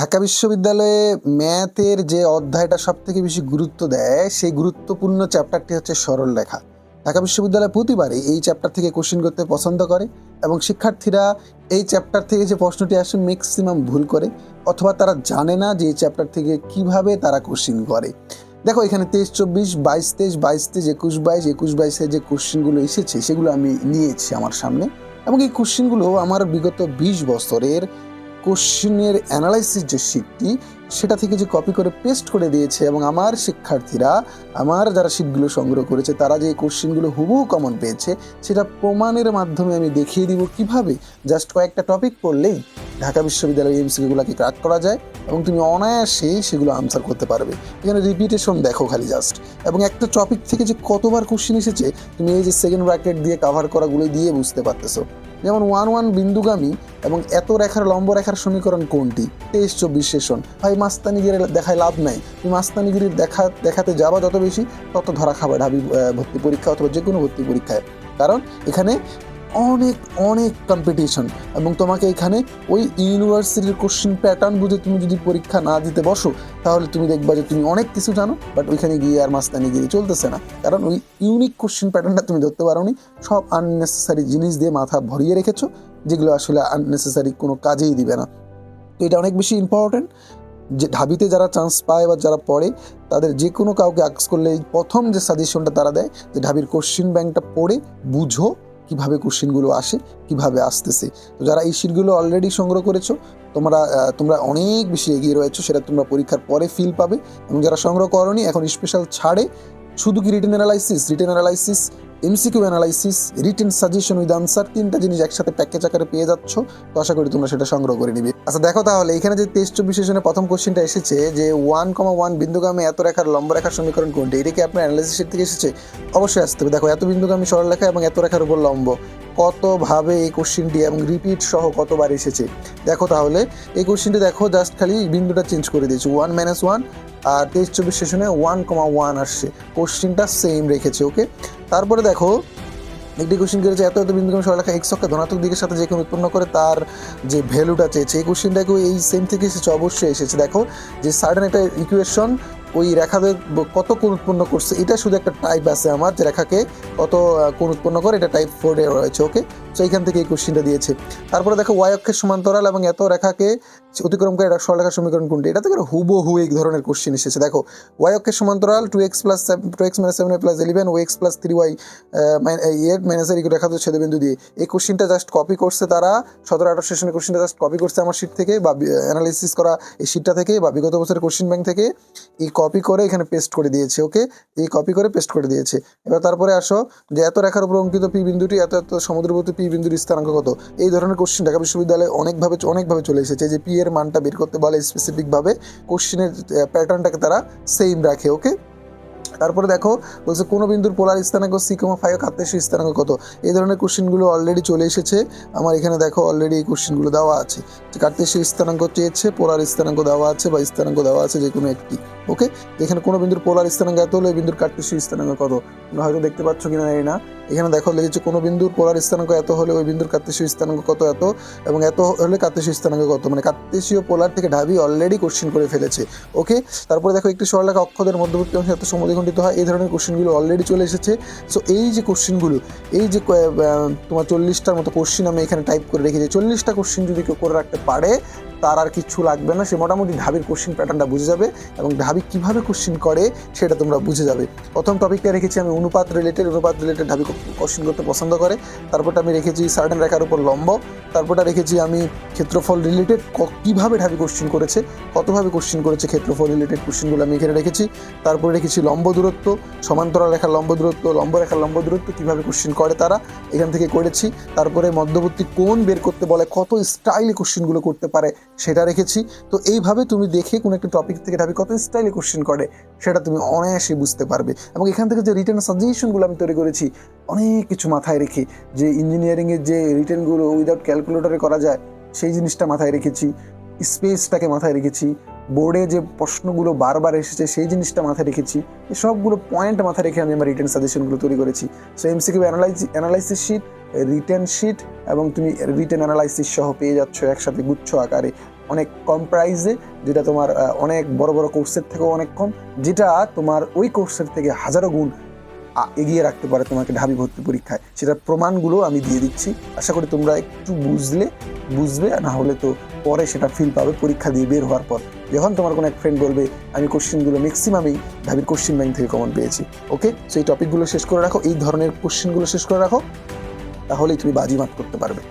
ঢাকা বিশ্ববিদ্যালয়ে ম্যাথের যে অধ্যায়টা সব থেকে বেশি গুরুত্ব দেয়, সেই গুরুত্বপূর্ণ চ্যাপ্টারটি হচ্ছে সরল রেখা। ঢাকা বিশ্ববিদ্যালয় প্রতিবারই এই চ্যাপ্টার থেকে কোশ্চিন করতে পছন্দ করে এবং শিক্ষার্থীরা এই চ্যাপ্টার থেকে যে প্রশ্নটি আসে ম্যাক্সিমাম ভুল করে অথবা তারা জানে না যে এই চ্যাপ্টার থেকে কীভাবে তারা কোশ্চিন করে। দেখো, এখানে তেইশ, চব্বিশ, বাইশ, তেইশ বাইশ, তেইশ, একুশ, বাইশ, একুশ, বাইশে যে কোশ্চিনগুলো এসেছে, সেগুলো আমি নিয়েছি আমার সামনে এবং এই কোশ্চিনগুলো আমার বিগত বিশ বছরের কোশ্চিনের অ্যানালাইসিস যে শিটটি, সেটা থেকে যে কপি করে পেস্ট করে দিয়েছে এবং আমার শিক্ষার্থীরা, আমার যারা শিটগুলো সংগ্রহ করেছে, তারা যে কোশ্চেনগুলো হুবহু কমন পেয়েছে, সেটা প্রমাণের মাধ্যমে আমি দেখিয়ে দিব কীভাবে? জাস্ট কয়েকটা টপিক পড়লেই ঢাকা বিশ্ববিদ্যালয়ের এমসিকিউগুলোকে ক্রাক করা যায় এবং তুমি অনায়াসে সেগুলো আনসার করতে পারবে। এখানে রিপিটেশন দেখো খালি জাস্ট এবং একটা টপিক থেকে যে কতবার কোশ্চিন এসেছে, তুমি এই যে সেকেন্ড ব্র্যাকেট দিয়ে কাভার করাগুলো দিয়ে বুঝতে পারতেছো। যেমন ওয়ান ওয়ান বিন্দুগামী এবং এত রেখার, লম্ব রেখার সমীকরণ কোনটি? তেইশ চব্বিশ সেশন ভাই, মাস্তানিগিরি দেখায় লাভ নাই। তুমি মাস্তানিগিরির দেখা, দেখাতে যাবা যত বেশি, তত ধরা খাবে ঢাবি ভর্তি পরীক্ষা অথবা যে কোনো ভর্তি পরীক্ষায়। কারণ এখানে অনেক অনেক কম্পিটিশন এবং তোমাকে এখানে ওই ইউনিভার্সিটির কোশ্চিন প্যাটার্ন বুঝে তুমি যদি পরীক্ষা না দিতে বসো, তাহলে তুমি দেখবা যে তুমি অনেক কিছু জানো বাট ওইখানে গিয়ে আর মাস্তানি গিয়ে চলতেছে না। কারণ ওই ইউনিক কোশ্চিন প্যাটার্নটা তুমি ধরতে পারো পারোনি। সব আননেসেসারি জিনিস দিয়ে মাথা ভরিয়ে রেখেছো, যেগুলো আসলে আননেসেসারি কোনো কাজেই দিবে না। তো এটা অনেক বেশি ইম্পর্ট্যান্ট যে ঢাবিতে যারা চান্স পায় বা যারা পড়ে, তাদের যে কোনো কাউকে আক্স করলে এই প্রথম যে সাজেশনটা তারা দেয়, যে ঢাবির কোশ্চিন ব্যাংকটা পড়ে, বুঝো কীভাবে কোশ্চিনগুলো আসে, কীভাবে আসতেছে। তো যারা এই শিটগুলো অলরেডি সংগ্রহ করেছ, তোমরা তোমরা অনেক বেশি এগিয়ে রয়েছো, সেটা তোমরা পরীক্ষার পরে ফিল পাবে। এবং যারা সংগ্রহ করনি, এখন স্পেশাল ছাড়ে। শুধু কি written analysis written analysis MCQ analysis written suggestion with answer তিনটা জিনিস একসাথে প্যাকেজ আকারে পেয়ে যাচ্ছ, তো আশা করি তোমরা সেটা সংগ্রহ করে নিবে। আচ্ছা দেখো তাহলে, এখানে যে চব্বিশ সেশনে প্রথম কোশ্চেনটা এসেছে, যে ওয়ান কমা ওয়ান বিন্দুগামী এত রেখার লম্ব রেখার সমীকরণ কোনটি? এটা কি আপনার অ্যানালাইসিস থেকে এসেছে? অবশ্যই আসতে হবে। দেখো, এত বিন্দুগামী সরলরেখা এবং এত রেখার উপর লম্ব, কতভাবে এই কোশ্চেনটি এবং রিপিট সহ কতবার এসেছে? দেখো তাহলে, এই কোশ্চেনটি দেখো জাস্ট খালি বিন্দুটা চেঞ্জ করে দিয়েছে। ওয়ান মাইনাস ওয়ান আর তেইশ চব্বিশ সেশনে ওয়ান কমা ওয়ান আসছে। কোশ্চিনটা সেম রেখেছে ওকে তারপরে দেখো, একটি কোশ্চিন করেছে, এত এত বিন্দুগামী সরলরেখা এক্স অক্ষে ধনাত্মক দিকের সাথে যে কোনো উৎপন্ন করে তার যে ভ্যালুটা চেয়েছে, এই কোশ্চেনটাকেও এই সেম থেকে এসেছে, অবশ্যই এসেছে। দেখো, যে সার্টেন একটা ইকুয়েশন ওই রেখাদের কত কোণ উৎপন্ন করছে, এটা শুধু একটা টাইপ আছে আমার যে রেখাকে কত কোণ উৎপন্ন করে, এটা টাইপ ফোরে রয়েছে ওকে তো এইখান থেকে এই কোশ্চেনটা দিয়েছে। তারপরে দেখো ওয়াই অক্ষের সমান্তরাল এবং এত রেখাকে অতিক্রম করে এটা সরলরেখার সমীকরণ কোনটি? এটা থেকে হুবহু এই ধরনের কোশ্চেন এসেছে। দেখো ওয়াই অক্ষের সমান্তরাল two X plus two X minus seven plus eleven ও X plus three Y eight মাইনাসের রেখা তো ছেদবিন্দু দিয়ে। এই কোশ্চেনটা জাস্ট কপি করছে তারা, সতেরো আঠারো সেশনের কোশ্চেনটা জাস্ট কপি করছে আমার শিট থেকে বা অ্যানালিসিস করা এই শিটটা থেকে বা বিগত বছরের কোশ্চেন ব্যাংক থেকে। এই কপি করে এখানে পেস্ট করে দিয়েছে ওকে এই কপি করে পেস্ট করে দিয়েছে। এবার তারপরে আসো, যে এত রেখার উপর অঙ্কিত পি বিন্দুটি, এত এত সমুদ্রবর্তী পি বিন্দুর স্থানাঙ্ক কত? এই ধরনের কোশ্চেন ঢাকা বিশ্ববিদ্যালয়ে অনেকভাবে অনেকভাবে চলে এসেছে যে পি এর মানটা বের করতে বলে স্পেসিফিকভাবে কোশ্চেনের প্যাটার্নটাকে তারা সেম রাখে ওকে তারপরে দেখো, বলছে, কোনো বিন্দুর পোলার স্থানাঙ্ক সি কমা ফাইভ কাত্তেশীয় স্থানাঙ্ক কত? এই ধরনের কোশ্চেনগুলো অলরেডি চলে এসেছে। আমার এখানে দেখো অলরেডি এই কোশ্চেনগুলো দেওয়া আছে। যে কার্তেশীয় স্থানাঙ্ক চেয়েছে, পোলার স্থানাঙ্ক দেওয়া আছে বা স্থানাঙ্ক দেওয়া আছে যে কোনো একটি, ওকে? এখানে কোনো বিন্দুর পোলার স্থানাঙ্ক এত হলে বিন্দুর কার্তেশীয় স্থানাঙ্ক কত? হয়তো দেখতে পাচ্ছ কিনা জানি না। এখানে দেখো, লিখেছে, কোনো বিন্দুর পোলার স্থানাঙ্ক এত হলে ওই বিন্দুর কার্তেশীয় স্থানাঙ্ক কত এত? এবং এত হলে কার্তেশীয় স্থানাঙ্ক কত? মানে কার্তেশীয় পোলার থেকে ঢাবি অলরেডি কোশ্চেন করে ফেলেছে, ওকে? তারপরে দেখো, একটি সরলরেখা অক্ষদের মধ্যবর্তী অংশে এত সমদ্বিখণ্ডিত হয়, এই ধরনের কোশ্চেনগুলো অলরেডি চলে এসেছে। সো এই যে কোশ্চেনগুলো এই যে তোমার চল্লিশটার মতো কোশ্চেন আমি এখানে টাইপ করে রেখেছি। চল্লিশটা কোশ্চেন যদি কেউ করে রাখতে পারে তার আর কিচ্ছু লাগবে না। সে মোটামুটি ঢাবির কোশ্চেন প্যাটার্নটা বুঝে যাবে এবং ঢাবি কীভাবে কোশ্চেন করে সেটা তোমরা বুঝে যাবে। প্রথম টপিকটা রেখেছি আমি অনুপাত রিলেটেড অনুপাত রিলেটেড ঢাবি কোশ্চেন করতে পছন্দ করে। তারপরটা আমি রেখেছি সার্টেন রেখার উপর লম্ব। তারপরটা রেখেছি আমি ক্ষেত্রফল রিলেটেড কীভাবে ঢাবি কোশ্চেন করেছে, কতভাবে কোশ্চেন করেছে ক্ষেত্রফল রিলেটেড কোশ্চেনগুলো আমি এখানে রেখেছি। তারপরে রেখেছি লম্ব দূরত্ব, সমান্তরাল রেখার লম্ব দূরত্ব, লম্ব রেখার লম্ব দূরত্ব কীভাবে কোশ্চেন করে তারা, এখান থেকে করেছি। তারপরে মধ্যবর্তী কোন বের করতে বলে কত স্টাইলে কোশ্চেনগুলো করতে পারে সেটা রেখেছি। তো এইভাবে তুমি দেখে কোনো একটা টপিক থেকে ঢাবি কত স্টাইলে কোশ্চেন করে, সেটা তুমি অনায়াসে বুঝতে পারবে। এবং এখান থেকে যে রিটার্ন সাজেশনগুলো আমি তৈরি করেছি, অনেক কিছু মাথায় রেখে, যে ইঞ্জিনিয়ারিংয়ের যে রিটার্নগুলো উইদাউট ক্যালকুলেটরে করা যায়, সেই জিনিসটা মাথায় রেখেছি স্পেসটাকে মাথায় রেখেছি বোর্ডে যে প্রশ্নগুলো বারবার এসেছে, সেই জিনিসটা মাথায় রেখেছি সবগুলো পয়েন্ট মাথায় রেখে আমি আমার রিটার্ন সাজেশনগুলো তৈরি করেছি। So MCQ analyse analysis sheet return sheet এবং তুমি রিটার্ন অ্যানালাইসিস সহ পেয়ে যাচ্ছ একসাথে গুচ্ছ আকারে অনেক কম প্রাইসে, যেটা তোমার অনেক বড় বড় কোর্সের থেকেও অনেক কম, যেটা তোমার ওই কোর্সের থেকে হাজারো গুণ এগিয়ে রাখতে পারে তোমাকে ঢাবি ভর্তি পরীক্ষায়। সেটার প্রমাণগুলো আমি দিয়ে দিচ্ছি। আশা করি তোমরা একটু বুঝলে, বুঝবে, না হলে তো পরে সেটা ফিল পাবে পরীক্ষা দিয়ে বের হওয়ার পর। যখন তোমার কোনো এক ফ্রেন্ড বলবে, আমি কোশ্চেনগুলো ম্যাক্সিমামই ঢাবির কোশ্চেন ব্যাংক থেকে কমন পেয়েছি। ওকে সো এই টপিকগুলো শেষ করে রাখো। এই ধরনের কোশ্চেনগুলো শেষ করে রাখো। তাহলেই তুমি বাজি মাত করতে পারবে।